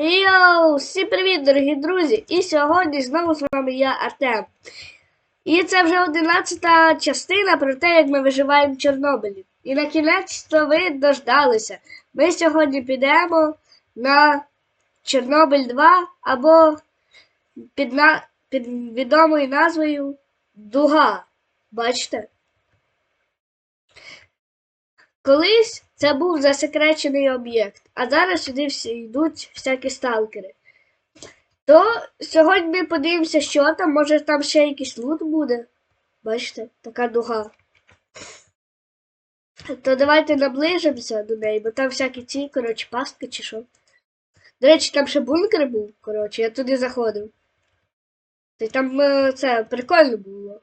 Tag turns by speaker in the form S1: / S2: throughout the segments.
S1: Йоу, всім привіт, дорогі друзі! І сьогодні знову з вами я, Артем. І це вже одинадцята частина про те, як ми виживаємо в Чорнобилі. І на кінець то ви дождалися. Ми сьогодні підемо на Чорнобиль 2 або під, на... під відомою назвою Дуга. Бачите? Колись це був засекречений об'єкт, а зараз сюди всі йдуть всякі сталкери. То сьогодні ми подивимося, що там, може там ще якийсь лут буде. Бачите, така дуга. То давайте наближимося до неї, бо там всякі ці, коротше, пастки чи що. До речі, там ще бункер був, коротше, я туди заходив. Та там е, це прикольно було.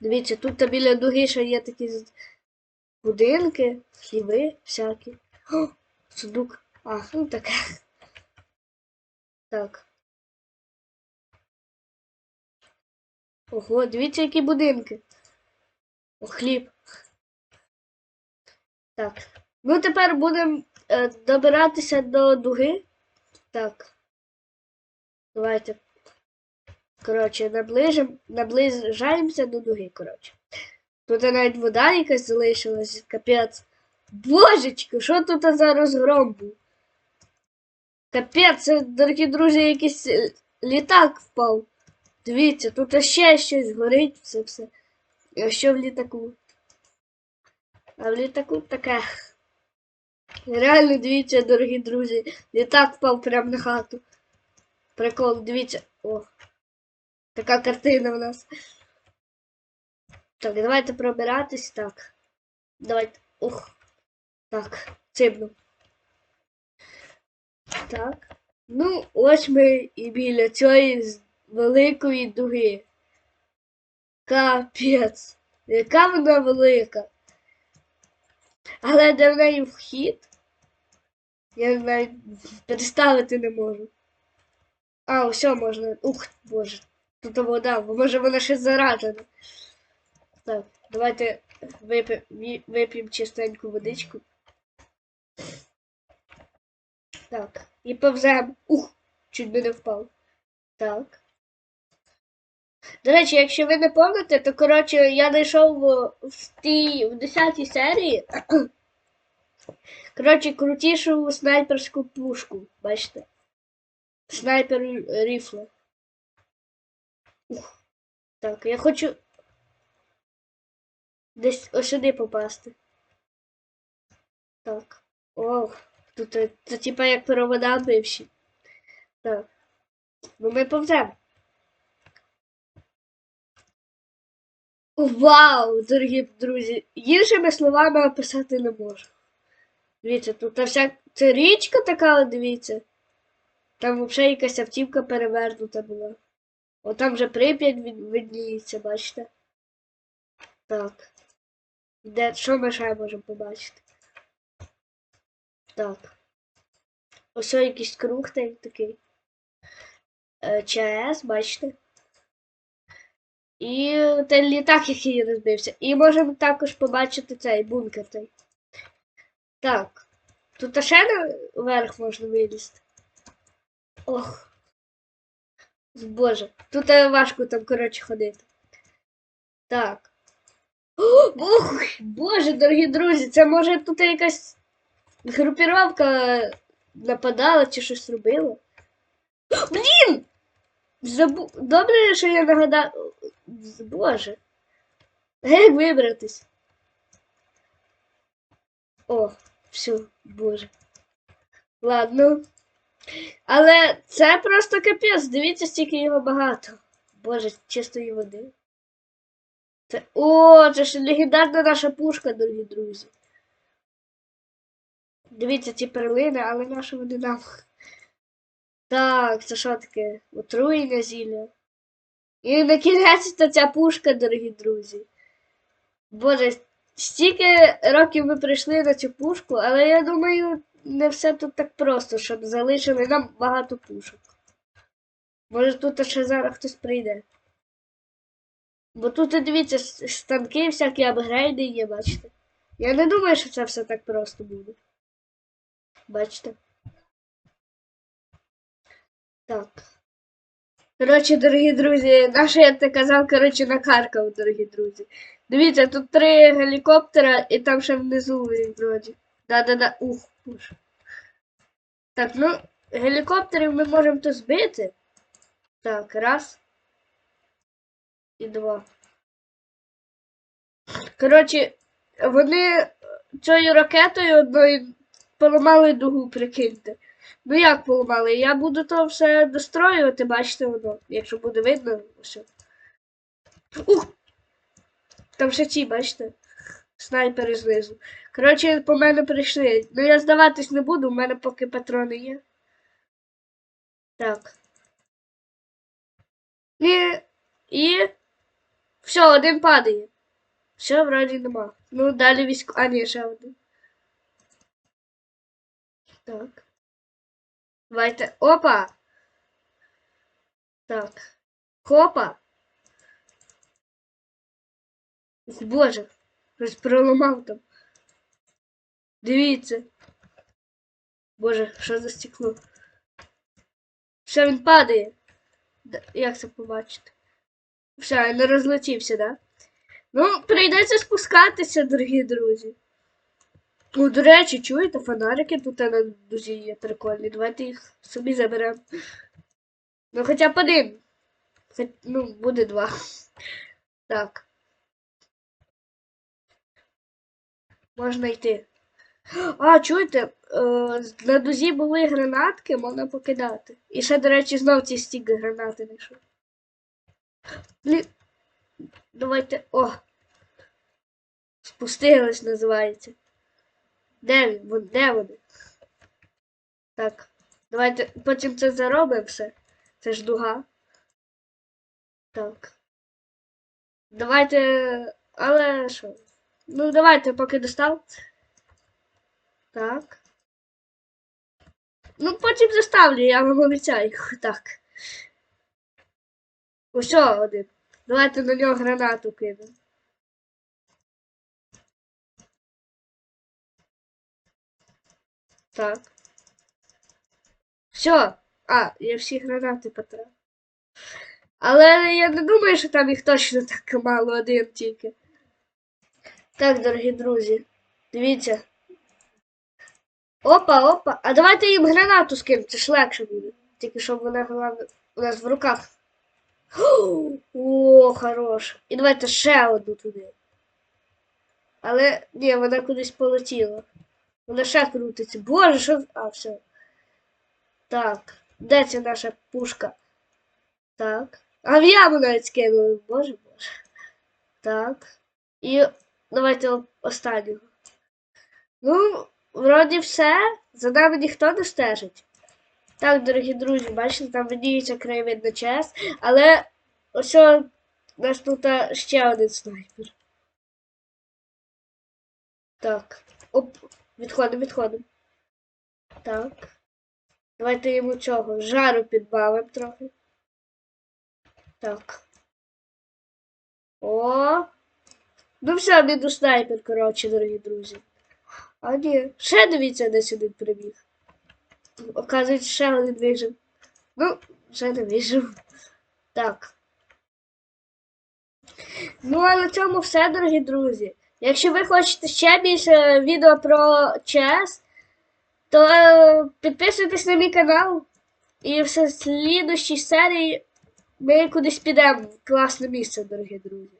S1: Дивіться, тут біля дуги ще є такі будинки, хліви всякі. О, сундук. А, ну таке. Так. Ого, дивіться, які будинки. О, хліб. Так. Ну, тепер будемо е, добиратися до дуги. Так. Давайте. Коротше, наближаємося до дуги, коротше. Тут навіть вода якась залишилась, капець. Божечки, що тут за розгром був? Капець, це, дорогі друзі, якийсь е, літак впав. Дивіться, тут ще щось горить, все все. А що в літаку? А в літаку таке. Реально, дивіться, дорогі друзі, літак впав прямо на хату. Прикол, дивіться. О. Така картина в нас. Так, давайте пробиратись. Так. Давайте. Ух. Так, цибну. Так. Ну, ось ми і біля цієї великої дуги. Капець. Яка вона велика. Але де в неї вхід? Я навіть представити не можу. А, все можна. Ух, боже. Тут вода, може вона ще заражена. Так, давайте вип'ємо чистеньку водичку. Так, і повземо. Ух, чуть би не впав. Так. До речі, якщо ви не пам'ятаєте, то коротше я знайшов в, в тій в 10 серії. Коротше, крутішу снайперську пушку. Бачите? Снайпер ріфла. Так, я хочу десь ось сюди попасти. Так. Ох, тут е, це типа як провода бивші. Так. Ну ми повземо. Вау, дорогі друзі! Іншими словами описати не можу. Дивіться, тут вся це річка така, дивіться. Там взагалі якась автівка перевернута була. О, там вже прип'ять від- видніється, бачите? Так. Де, що ми ще можемо побачити? Так. Ось якийсь круг та- такий. Е, ЧАЕС, бачите? І той літак, який розбився. І можемо також побачити цей бункер той. Так. Тут ще наверх можна вилізти. Ох. Боже, тут е, важко там, коротше, ходити. Так. Ох, Боже, дорогі друзі, це може тут якась групіровка нападала чи щось робила. Блін! Забу... Добре, що я нагадав. Боже. Як вибратись? О, все, боже. Ладно. Але це просто капець. Дивіться, стільки його багато. Боже, чистої води. Це... О, це ж легендарна наша пушка, дорогі друзі. Дивіться ці перлини, але наша вони нам. Так, це що таке? Отруєння зілля. І на кінець то ця пушка, дорогі друзі. Боже, стільки років ми прийшли на цю пушку, але я думаю, не все тут так просто, щоб залишили нам багато пушок. Може тут ще зараз хтось прийде. Бо тут, дивіться, с- станки, всякі апгрейди є, бачите. Я не думаю, що це все так просто буде. Бачите? Так. Коротше, дорогі друзі, наше я те казав, коротше, на накаркав, дорогі друзі. Дивіться, тут три гелікоптера і там ще внизу вроді. Да-да-да. Ух, боже. Так, ну, гелікоптерів ми можемо то збити. Так, раз. І два. Коротше, вони цією ракетою одною поламали дугу, прикиньте. Ну як поламали? Я буду то все достроювати, бачите воно, якщо буде видно, все. Ух! Там ще ці, бачите? Снайпери знизу. Коротше, по мене прийшли. Ну я здаватись не буду, у мене поки патрони є. Так. І. І. Все, один падає. Все, вроді нема. Ну, далі військо. А, ні, ще один. Так. Давайте. Опа! Так. Хопа. Боже, проламав там. Дивіться. Боже, що за стекло? Що він падає? Як це побачити? Все, я не розлетівся, да? Ну, прийдеться спускатися, дорогі друзі. Ну, до речі, чуєте, фонарики тут на дузі є прикольні. Давайте їх собі заберемо. Ну, хоча б один. Хоч, ну, буде два. Так. Можна йти. А, чуєте, е, на дузі були гранатки, можна покидати. І ще, до речі, знов ці стік гранати знайшов. Давайте. О! Спустились, називається. Де він? Де вони? Так. Давайте потім це заробимо все. Це ж дуга. Так. Давайте. Але що? Ну, давайте, поки достав. Так. Ну, потім заставлю, я вам обіцяю. Так. Ось один. Давайте на нього гранату кинемо. Так. Все. А, я всі гранати потратив. Але я не думаю, що там їх точно так мало один тільки. Так, дорогі друзі, дивіться. Опа, опа. А давайте їм гранату скинемо, це ж легше буде. Тільки щоб вона головне у нас в руках. О, хорош. І давайте ще одну туди. Але ні, вона кудись полетіла. Вона ще крутиться. Боже, що. А, все. Так. Де ця наша пушка? Так. А в яму навіть скинули. Боже боже. Так. І давайте останнього. Ну, вроді все. За нами ніхто не стежить. Так, дорогі друзі, бачите, там видіється краєвид на час, але ось нас тут ще один снайпер. Так. Оп, відходимо, відходимо. Так. Давайте йому чого? Жару підбавимо трохи. Так. О! Ну все, піду снайпер, коротше, дорогі друзі. А ні, ще дивіться, де сюди прибіг. Оказується, ще один вижив. Ну, ще не вижив. Так. Ну, а на цьому все, дорогі друзі. Якщо ви хочете ще більше відео про ЧС, то підписуйтесь на мій канал. І в слідущій серії ми кудись підемо в класне місце, дорогі друзі.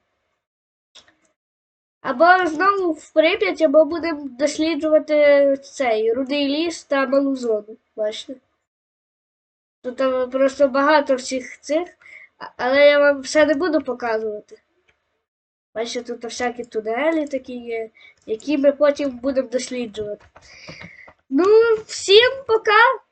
S1: Або знову в Прип'ять, або будемо досліджувати цей рудий ліс та малу зону. Бачите? Тут там просто багато всіх цих, але я вам все не буду показувати. Бачите, тут всякі тунелі такі є, які ми потім будемо досліджувати. Ну, всім пока!